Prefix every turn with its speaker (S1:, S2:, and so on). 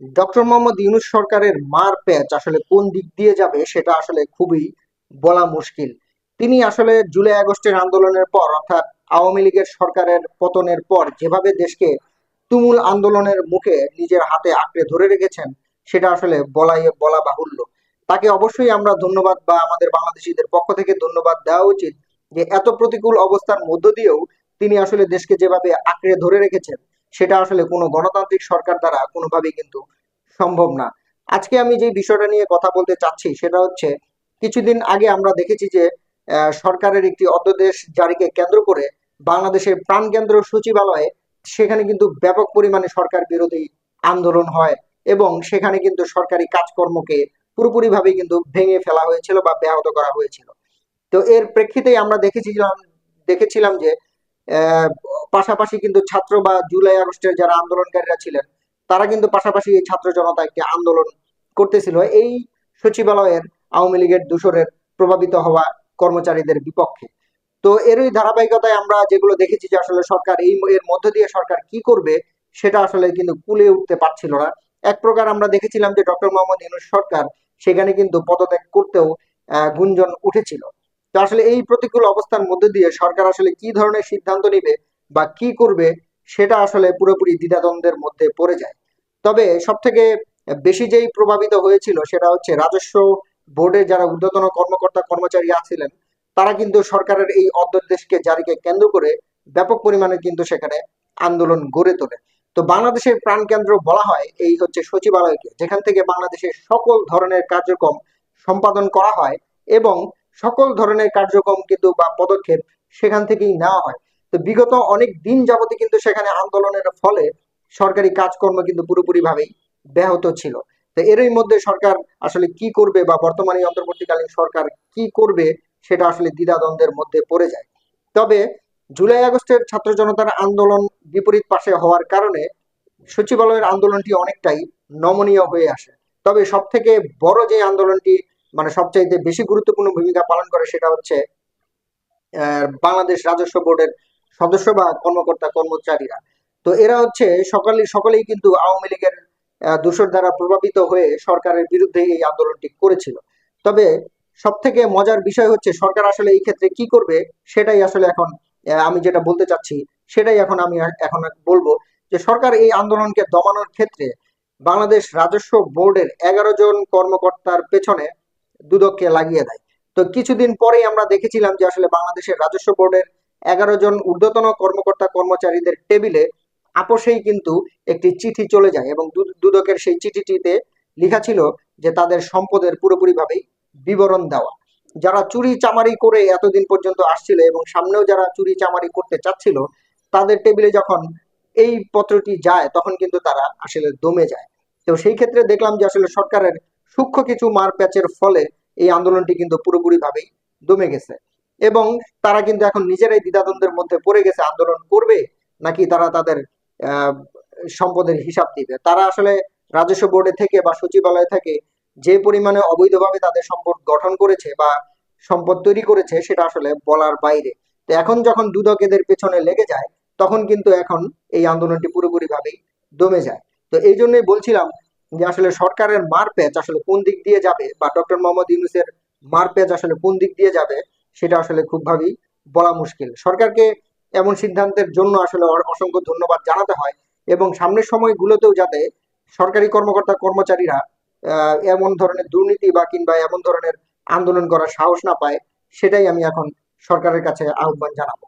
S1: Doctor Mohammad Yunus সরকারের মার প্যাচ আসলে কোন দিক দিয়ে যাবে সেটা আসলে খুবই বলা মুশকিল। তিনি আসলে জুলাই আগস্টের আন্দোলনের পর, অর্থাৎ আওয়ামী লীগের সরকারের পতনের পর যেভাবে দেশকে তুমুল আন্দোলনের মুখে নিজের হাতে আঁকড়ে ধরে রেখেছেন, সেটা আসলে বলাই, বলা বাহুল্য। তাকে অবশ্যই আমরা ধন্যবাদ বা আমাদের বাংলাদেশিদের পক্ষ থেকে ধন্যবাদ দেওয়া উচিত যে এত প্রতিকূল অবস্থার মধ্য দিয়েও তিনি আসলে দেশকে যেভাবে আঁকড়ে ধরে রেখেছেন সেটা আসলে কোনো গণতান্ত্রিক সরকার দ্বারা কোনোভাবেই কিন্তু সম্ভব না। আজকে আমি যে বিষয়টা নিয়ে কথা বলতে চাচ্ছি সেটা হচ্ছে, কিছুদিন আগে আমরা দেখেছি যে সরকারের একটি অধ্যাদেশ জারিকে কেন্দ্র করে বাংলাদেশের প্রাণকেন্দ্র সচিবালয়ে সেখানে কিন্তু ব্যাপক পরিমাণে সরকার বিরোধী আন্দোলন হয় এবং সেখানে কিন্তু সরকারি কাজকর্মকে পুরোপুরিভাবে কিন্তু ভেঙে ফেলা হয়েছিল বা ব্যাহত করা হয়েছিল। তো এর প্রেক্ষিতেই আমরা দেখেছিলাম দেখেছিলাম যে পাশাপাশি কিন্তু ছাত্র বা জুলাই আগস্টের যারা আন্দোলনকারীরা ছিলেন, তারা কিন্তু পাশাপাশি এই ছাত্র জনতা একটি আন্দোলন করতেছিল। এই সচিবালয়ের আওয়ামী লীগের দূষণের প্রভাবিত হওয়া কর্মচারীদের বিপক্ষে। তো এরই ধারাবাহিকতায় আমরা যেগুলো দেখেছি যে আসলে সরকার এই এর মধ্য দিয়ে সরকার কি করবে, সেটা আসলে কিন্তু কুলে উঠতে পারছিল না। এক প্রকার আমরা দেখেছিলাম যে ডক্টর মোহাম্মদ ইউনূস সরকার সেখানে কিন্তু পদত্যাগ করতেও গুঞ্জন উঠেছিল। তো আসলে এই প্রতিকূল অবস্থার মধ্যে দিয়ে সরকার আসলে কি ধরনের সিদ্ধান্ত নিবে বা কি করবে, সেটা আসলে পুরোপুরি দ্বিধাদ্বন্দ্বের মধ্যে পড়ে যায়। তবে সব থেকে বেশি যেই প্রভাবিত হয়েছিল সেটা হচ্ছে রাজস্ব বোর্ডের যারা ঊর্ধ্বতন কর্মকর্তা কর্মচারী আছিলেন, তারা কিন্তু সরকারের এই অধ্যাদেশকে জারিকে কেন্দ্র করে ব্যাপক পরিমাণে কিন্তু সেখানে আন্দোলন গড়ে তোলে। তো বাংলাদেশের প্রাণকেন্দ্র বলা হয় এই হচ্ছে সচিবালয়কে, যেখান থেকে বাংলাদেশের সকল ধরনের কার্যক্রম সম্পাদন করা হয় এবং সকল ধরনের কার্যক্রম কিন্তু বা পদক্ষেপ সেখান থেকেই নেওয়া হয়। তো বিগত অনেক দিন যাবতই কিন্তু সেখানে আন্দোলনের ফলে সরকারি কাজকর্ম কিন্তু পুরোপুরি ভাবেই ব্যাহত ছিল। তো এরই মধ্যে সরকার আসলে কি করবে বা বর্তমানে অন্তর্বর্তীকালীন সরকার কি করবে সেটা আসলে দ্বিধাদ্বন্দ্বের মধ্যে পড়ে যায়। তবে জুলাই আগস্টের ছাত্র জনতার আন্দোলন বিপরীত পাশে হওয়ার কারণে সচিবালয়ের আন্দোলনটি অনেকটাই নমনীয় হয়ে আসে। তবে সব থেকে বড় যে আন্দোলনটি মানে সবচাইতে বেশি গুরুত্বপূর্ণ ভূমিকা পালন করে সেটা হচ্ছে বাংলাদেশ রাজস্ব বোর্ডের সদস্য বা কর্মকর্তা, কর্মচারীরা। তো এরা হচ্ছে সকালে, সকলেই কিন্তু আওয়ামী লীগের দূষর দ্বারা প্রভাবিত হয়ে সরকারের বিরুদ্ধে এই আন্দোলনটি করেছিল। তবে সব থেকে মজার বিষয় হচ্ছে সরকার আসলে এই ক্ষেত্রে কি করবে সেটাই আসলে এখন আমি যেটা বলতে চাচ্ছি সেটাই এখন আমি এখন বলব যে সরকার এই আন্দোলনকে দমানোর ক্ষেত্রে বাংলাদেশ রাজস্ব বোর্ডের এগারো জন কর্মকর্তার পেছনে দুদককে লাগিয়ে দেয়। তো কিছুদিন পরেই আমরা দেখেছিলাম যে আসলে বাংলাদেশের রাজস্ব বোর্ডের এগারো জন ঊর্ধ্বতন কর্মকর্তা কর্মচারীদের টেবিলে আপোষেই কিন্তু একটি চিঠি চলে যায় এবং দুদকের সেই চিঠিটিতে লেখা ছিল যে তাদের সম্পদের পুরোপুরিভাবেই বিবরণ দেওয়া। যারা চুরি চামারি করে এতদিন পর্যন্ত আসছিল এবং সামনেও যারা চুরি চামারি করতে চাচ্ছিল, তাদের টেবিলে যখন এই পত্রটি যায়, তখন কিন্তু তারা আসলে দমে যায়। তো সেই ক্ষেত্রে দেখলাম যে আসলে সরকারের সূক্ষ্ম কিছু মার প্যাচের ফলে এই আন্দোলনটি কিন্তু পুরোপুরি ভাবেই দমে গেছে। এবং তারা কিন্তু এখন নিজেরাই দ্বিধাদ্বন্দ্বের মধ্যে পড়ে গেছে, আন্দোলন করবে নাকি তারা তাদের সম্পদের হিসাব দিবে। তারা আসলে রাজস্ব বোর্ডে থেকে বা সচিবালয় থেকে যে পরিমাণে অবৈধভাবে তাদের সম্পদ গঠন করেছে বা সম্পদ তৈরি করেছে সেটা আসলে বলার বাইরে। তো এখন যখন দুদক এদের পেছনে লেগে যায়, তখন কিন্তু এখন এই আন্দোলনটি পুরোপুরি ভাবেই দমে যায়। তো এই জন্যই বলছিলাম যে আসলে সরকারের মার প্যাচ আসলে কোন দিক দিয়ে যাবে বা ডক্টর মোহাম্মদ ইউনুসের মার প্যাচ আসলে কোন দিক দিয়ে যাবে, সেটা আসলে খুব ভাবেই বলা মুশকিল। সরকারকে এমন সিদ্ধান্তের জন্য আসলে অসংখ্য ধন্যবাদ জানাতে হয় এবং সামনের সময়গুলোতেও যাতে সরকারি কর্মকর্তা কর্মচারীরা এমন ধরনের দুর্নীতি বা কিংবা এমন ধরনের আন্দোলন করার সাহস না পায়, সেটাই আমি এখন সরকারের কাছে আহ্বান জানাব।